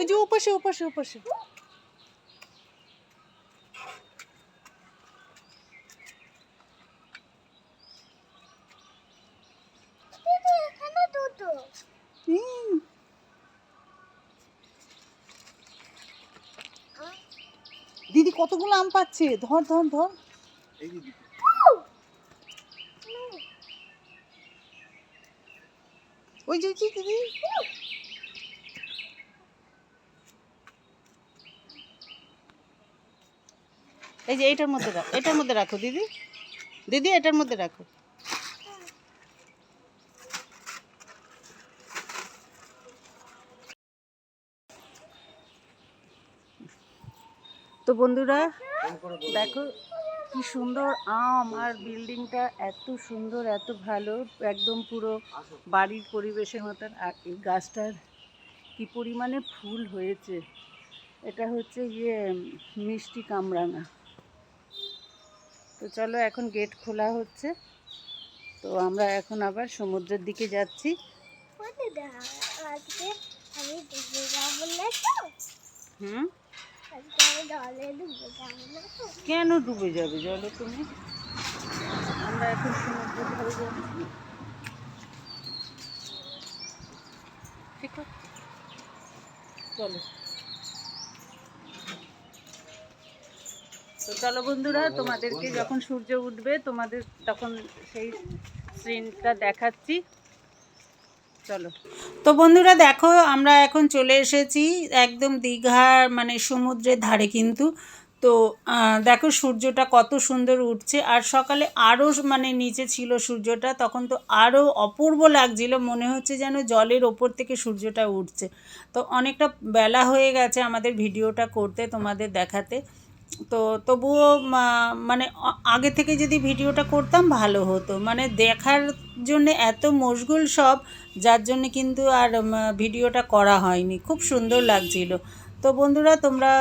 ওই যে ওপাশে ওপাশে ওপাশে। দিদি, কতগুলো আম পাচ্ছে? ধর ধর ধর। ওই যে দিদি? এই যে এটার মধ্যে রাখো, এটার মধ্যে রাখো দিদি। দিদি, এটার মধ্যে রাখো। তো বন্ধুরা, দেখো কি সুন্দর আম আর বিল্ডিংটা এত সুন্দর, এত ভালো, একদম পুরো বাড়ির পরিবেশের মতন। আর এই গাছটার কি পরিমাণে ফুল হয়েছে। এটা হচ্ছে ইয়ে মিষ্টি কামরাঙা। তো চলো এখন গেট খোলা হচ্ছে। তো আমরা এখন আবার সমুদ্রের দিকে যাচ্ছি। হুম? কেন ডুবে যাবে জলে তুমি? আমরা এখন সমুদ্রের ধারে যাচ্ছি ঠিক আছে চলো। তো চলো বন্ধুরা, তোমাদেরকে যখন সূর্য উঠবে, তোমাদের তখন সেই সিনটা দেখাচ্ছি। চলো। তো বন্ধুরা, দেখো, আমরা এখন চলে এসেছি একদম দীঘার মানে সমুদ্রের ধারে কিন্তু। তো দেখো সূর্যটা কত সুন্দর উঠছে। আর সকালে আরও মানে নিচে ছিল সূর্যটা, তখন তো আরও অপূর্ব লাগছিল। মনে হচ্ছে যেন জলের ওপর থেকে সূর্যটা উঠছে। তো অনেকটা বেলা হয়ে গেছে আমাদের ভিডিওটা করতে, তোমাদের দেখাতে। তো তবুও মানে আগে থেকে যদি ভিডিওটা করতাম ভালো হতো। মানে দেখার জন্য এত মশগুল সব, যার জন্য কিন্তু আর ভিডিওটা করা হয়নি। খুব সুন্দর লাগছিল। তো বন্ধুরা, তোমরা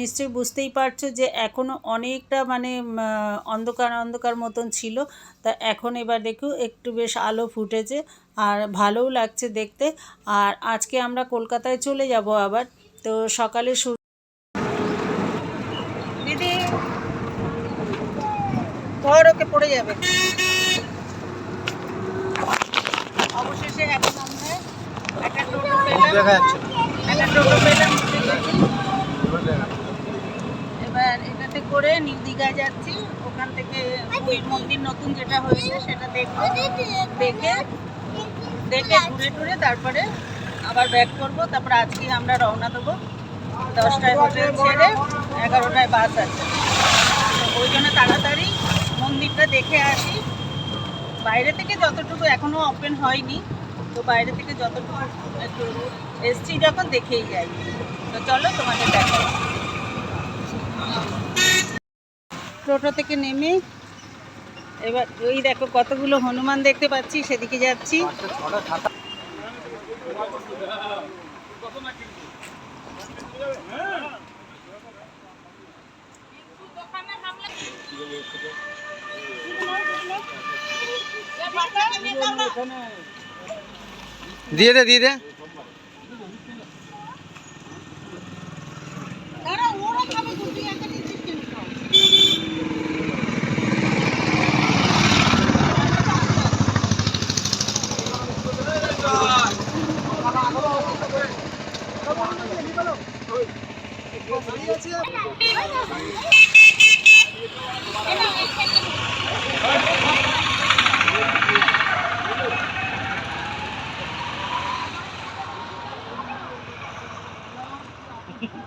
নিশ্চয়ই বুঝতেই পারছ যে এখনও অনেকটা মানে অন্ধকার অন্ধকার মতন ছিল। তা এখন এবার দেখো, একটু বেশ আলো ফুটেছে আর ভালোও লাগছে দেখতে। আর আজকে আমরা কলকাতায় চলে যাব আবার। তো সকালে সূর্য দিদি ধর ওকে পড়ে যাবে। অবশেষে এখন আমরা একটা টোটো পেলাম। একটা টোটো পেলাম। এবার এটাতে করে নিউ দীঘা যাচ্ছি। ওখান থেকে পুরীর মন্দির নতুন যেটা হয়েছে সেটা দেখব। দেখে দেখে ঘুরে টুরে তারপরে আবার ব্যাক করব। তারপরে আজকে আমরা রওনা দেবো। দশটায় হোটেল ছেড়ে এগারোটায় বাস আছে। ওই জন্য তাড়াতাড়ি মন্দিরটা দেখে আসি। বাইরে থেকে যতটুকু এখনও ওপেন হয়নি, তো বাইরে থেকে যতটুকু একটু এসছি যখন দেখেই যাই। তো চলো তোমাদের দেখো টোটো থেকে নেমে এবার ওই দেখো কতগুলো হনুমান দেখতে পাচ্ছি, সেদিকে যাচ্ছি। দিয়ে দে দিয়ে দে।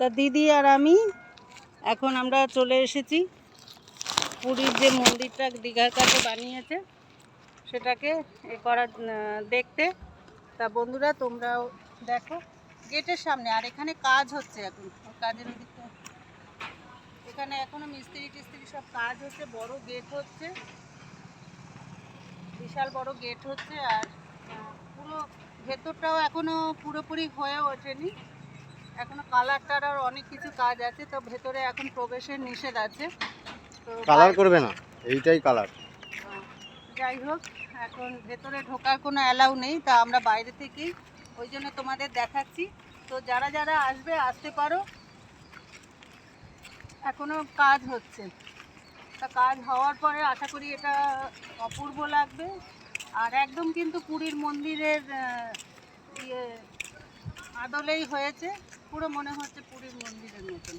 তা দিদি আর আমি এখন আমরা চলে এসেছি। পুরীর যে মন্দিরটা দীঘার কাছে বানিয়েছে, সেটাকে এ করার দেখতে। তা বন্ধুরা, তোমরাও দেখো। গেটের সামনে, আর এখানে কাজ হচ্ছে এখন। কাজের ওদিকটা। এখানে এখনও মিস্ত্রি টিস্ত্রি সব কাজ হচ্ছে, বড় গেট হচ্ছে। বিশাল বড় গেট হচ্ছে, আর পুরো ভেতরটাও এখনও পুরোপুরি হয়ে ওঠেনি। এখনও কালার টালার অনেক কিছু কাজ আছে তো ভেতরে এখন প্রবেশের নিষেধ আছে। তো কালার করবে না এইটাই কালার যাই হোক এখন ভেতরে ঢোকার কোনো অ্যালাউ নেই তা আমরা বাইরে থেকেই ওই জন্য তোমাদের দেখাচ্ছি। তো যারা যারা আসবে আসতে পারো। এখনও কাজ হচ্ছে। তা কাজ হওয়ার পরে আশা করি এটা অপূর্ব লাগবে। আর একদম কিন্তু পুরীর মন্দিরের ইয়ে আদলেই হয়েছে। পুরো মনে হচ্ছে পুরীর মন্দিরের মতন।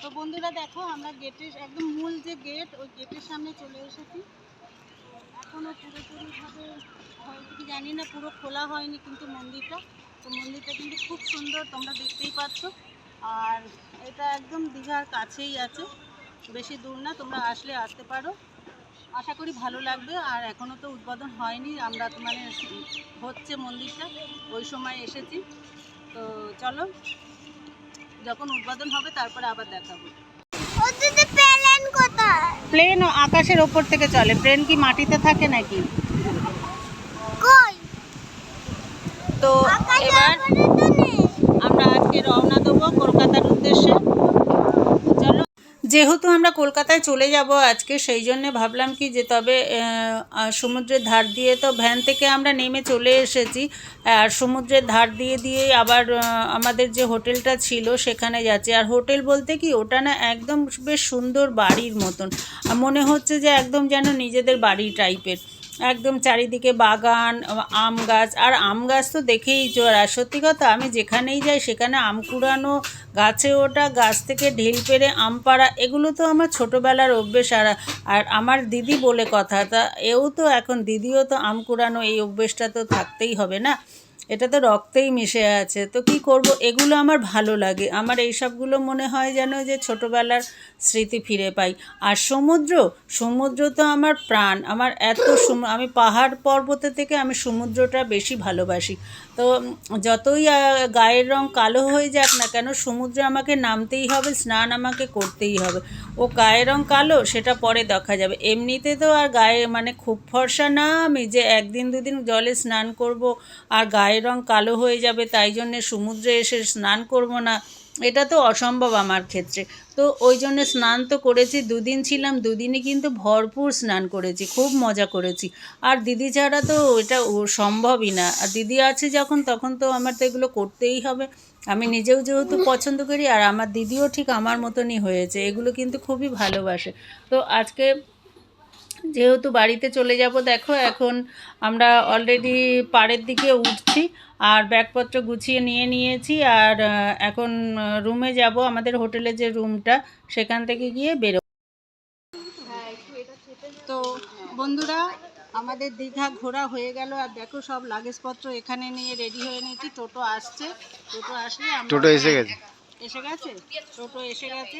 তো বন্ধুরা দেখো, আমরা গেটের একদম মূল যে গেট ওই গেটের সামনে চলে এসেছি। এখনও পুরোপুরিভাবে হয়তো কি জানি না, পুরো খোলা হয়নি কিন্তু মন্দিরটা। তো মন্দিরটা কিন্তু খুব সুন্দর, তোমরা দেখতেই পাচ্ছ। আর এটা একদম দীঘার কাছেই আছে। বেশি দূর না, তোমরা আসলে আসতে পারো। আশা করি ভালো লাগবে। আর এখনও তো উদ্বোধন হয়নি। আমরা তো মানে হচ্ছে মন্দিরটা। ওই সময় এসেছি। তো চলো যখন উদ্বোধন হবে তারপরে আবার দেখাবো। প্লেন আকাশের ওপর থেকে চলে। প্লেন কি মাটিতে থাকে নাকি? তো এবার আমরা আজকে রওনা দেবো কলকাতার উদ্দেশ্যে। যেহেতু আমরা কলকাতায় চলে যাব আজকে, সেই জন্যে ভাবলাম কি যে তবে সমুদ্রের ধার দিয়ে তো ভ্যান থেকে আমরা নেমে চলে এসেছি। আর সমুদ্রের ধার দিয়ে দিয়ে আবার আমাদের যে হোটেলটা ছিল সেখানে যাচ্ছি। আর হোটেল বলতে কি, ওটা না একদম বেশ সুন্দর বাড়ির মতন। মনে হচ্ছে যে একদম যেন নিজেদের বাড়ি টাইপের একদম চারিদিকে বাগান, আম গাছ, আর আম গাছ তো দেখেই আর সত্যি কথা, আমি যেখানেই যাই সেখানে আম কুড়ানো, গাছে ওটা গাছ থেকে ঢিল পেরে আম পাড়া, এগুলো তো আমার ছোটোবেলার অভ্যেস। আর আর আমার দিদি বলে কথা, তা এও তো এখন দিদিও তো আম কুড়ানো, এই অভ্যেসটা তো থাকতেই হবে না? এটা তো রক্তেই মিশে আছে। তো কি করব? এগুলো আমার ভালো লাগে। আমার এই সবগুলো মনে হয় যেন যে ছোটোবেলার স্মৃতি ফিরে পাই। আর সমুদ্র? সমুদ্র তো আমার প্রাণ। আমার এত আমি পাহাড় পর্বতে থেকে আমি সমুদ্রটা বেশি ভালোবাসি। তো যতই গায়ের রং কালো হয়ে যাক না কেন, সমুদ্রে আমাকে নামতেই হবে, স্নান আমাকে করতেই হবে। ও গায়ের রং কালো, সেটা পরে দেখা যাবে। এমনিতে তো আর গায়ে মানে খুব ফর্সা না আমি যে একদিন দুদিন জলে স্নান করব, আর গায়ের রং কালো হয়ে যাবে, তাই জন্যে সমুদ্রে এসে স্নান করব না। এটা তো অসম্ভব আমার ক্ষেত্রে। তো ওই জন্য স্নান তো করেছি, দুদিন ছিলাম, দুদিনই কিন্তু ভরপুর স্নান করেছি, খুব মজা করেছি। আর দিদি ছাড়া তো এটা সম্ভবই না। আর দিদি আছে যখন, তখন তো আমার তো এগুলো করতেই হবে। আমি নিজেও যেহেতু পছন্দ করি, আর আমার দিদিও ঠিক আমার মতনই হয়েছে, এগুলো কিন্তু খুবই ভালোবাসে। তো আজকে যেহেতু বাড়িতে চলে যাব দেখো এখন আমরা অলরেডি পাড়ের দিকে উঠছি আর ব্যাগপত্র গুছিয়ে নিয়ে নিয়েছি আর এখন রুমে যাব আমাদের হোটেলের যে রুমটা সেখান থেকে গিয়ে বেরো তো বন্ধুরা আমাদের দীঘা ঘোরা হয়ে গেল আর দেখো সব লাগেজপত্র এখানে নিয়ে রেডি হয়ে নিয়েছি টোটো আসছে। টোটো আসলে আমরা টোটো এসে গেছে। এসে গেছে? টোটো এসে গেছে?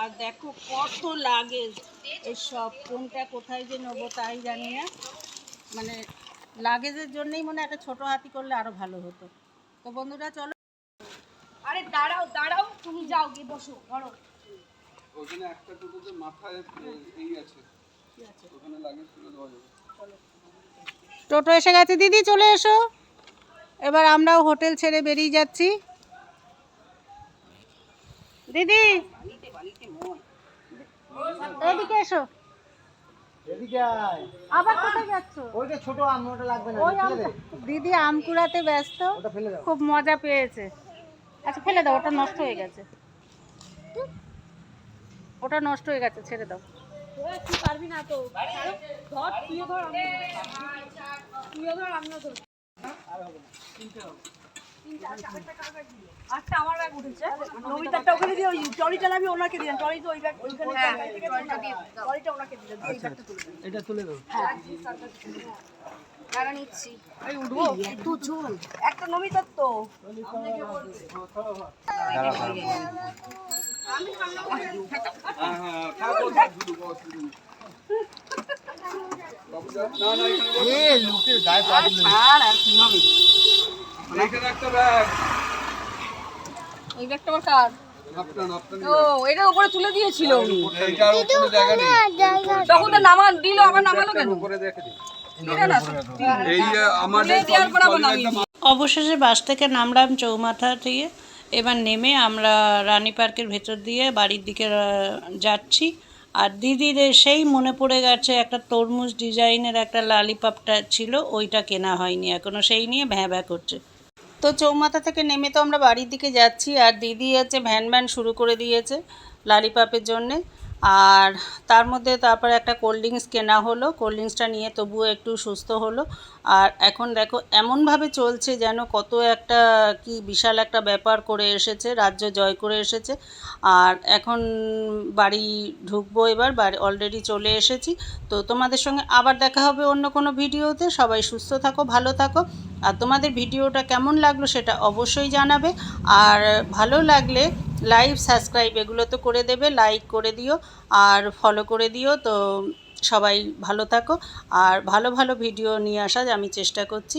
আর দেখো কত লাগেজ। এই সব কোনটা কোথায় যে নেব তাই জানি না। মানে লাগেজের জন্যই মনে একটা ছোট হাতি করলে আরও ভালো হতো। তো বন্ধুরা চলো। আরে দাঁড়াও দাঁড়াও তুমি যাও গিয়ে বসো ধরো। ওখানে একটা টোটোতে মাথায় এই আছে। ওখানে লাগিয়ে তুলে দেওয়া যাবে। টোটো এসে গেছে দিদি চলে এসো। এবার আমরাও হোটেল ছেড়ে বেরিয়ে যাচ্ছি। দিদি এসো। আবার কোথায় যাচ্ছ? ওইটা ছোট আম ওটা লাগবে না ওই দিদি আম কুড়াতে ব্যস্ত। খুব মজা পেয়েছে। আচ্ছা ফেলে দাও ওটা নষ্ট হয়ে গেছে। ওটা নষ্ট হয়ে গেছে ছেড়ে দাও। তুই পারবি না তো। ধর তুইও ধর তুইও ধর আমিও ধর আচ্ছা আমার ব্যাগ উঠেছে। নমিতারটা ওখানে দিয়ে ওই চালাবি ওনাকে দিলেন ট্রলি তো ওই ব্যাগ ওইখানে ট্রলিটা ওনাকে ব্যাগটা তুলে এটা তুলে দাও। টাকা নিচ্ছি। এই উঠবো? একটু চল। একটা নমিতার তো। হ্যাঁ হ্যাঁ তারপর শুরু না না এ লোকের গায়ে পা তুলে আর আর কি হবে? এইখানে একটা ব্যাগ ওই ব্যাগটা আমার কার? আপনার আপনার ও এটার উপরে তুলে দিয়েছিল। উনি এইটার কোনো জায়গা নেই। তখন তো নামা দিল আবার নামালো কেন? উপরে দেখে দিন। এটা না এই যে আমার তুলে দেওয়ার পর আবার নামিয়ে দিল। অবশেষে বাস থেকে নামলাম চৌমাথা দিয়ে। এবার নেমে আমরা রানী পার্কের ভেতর দিয়ে বাড়ির দিকে যাচ্ছি। আর দিদির সেই মনে পড়ে গেছে একটা তরমুজ ডিজাইনের একটা লালিপপটা ছিল ওইটা কেনা হয়নি এখনও সেই নিয়ে ভ্যাঁ ভ্যাঁ করছে। তো চৌমাথা থেকে নেমে তো আমরা বাড়ির দিকে যাচ্ছি আর দিদি হচ্ছে ভ্যান ভ্যান শুরু করে দিয়েছে লালিপাপের জন্যে। আর তার মধ্যে তারপর একটা কোল্ড ড্রিঙ্কস কেনা হলো, কোল্ড ড্রিঙ্কসটা নিয়ে তবুও একটু সুস্থ হলো। আর এখন দেখো এমনভাবে চলছে যেন কত একটা কি বিশাল একটা ব্যাপার করে এসেছে, রাজ্য জয় করে এসেছে। আর এখন বাড়ি ঢুকবো এবার, বাড়ি অলরেডি চলে এসেছি। তো তোমাদের সঙ্গে আবার দেখা হবে অন্য কোনো ভিডিওতে। সবাই সুস্থ থাকো, ভালো থাকো। আর তোমাদের ভিডিওটা কেমন লাগল সেটা অবশ্যই জানাবে। আর ভালো লাগলে লাইভ সাবস্ক্রাইব এগুলো তো করে দেবে, লাইক করে দিও আর ফলো করে দিও। তো সবাই ভালো থাকো। আর ভালো ভালো ভিডিও নিয়ে আসার আমি চেষ্টা করছি।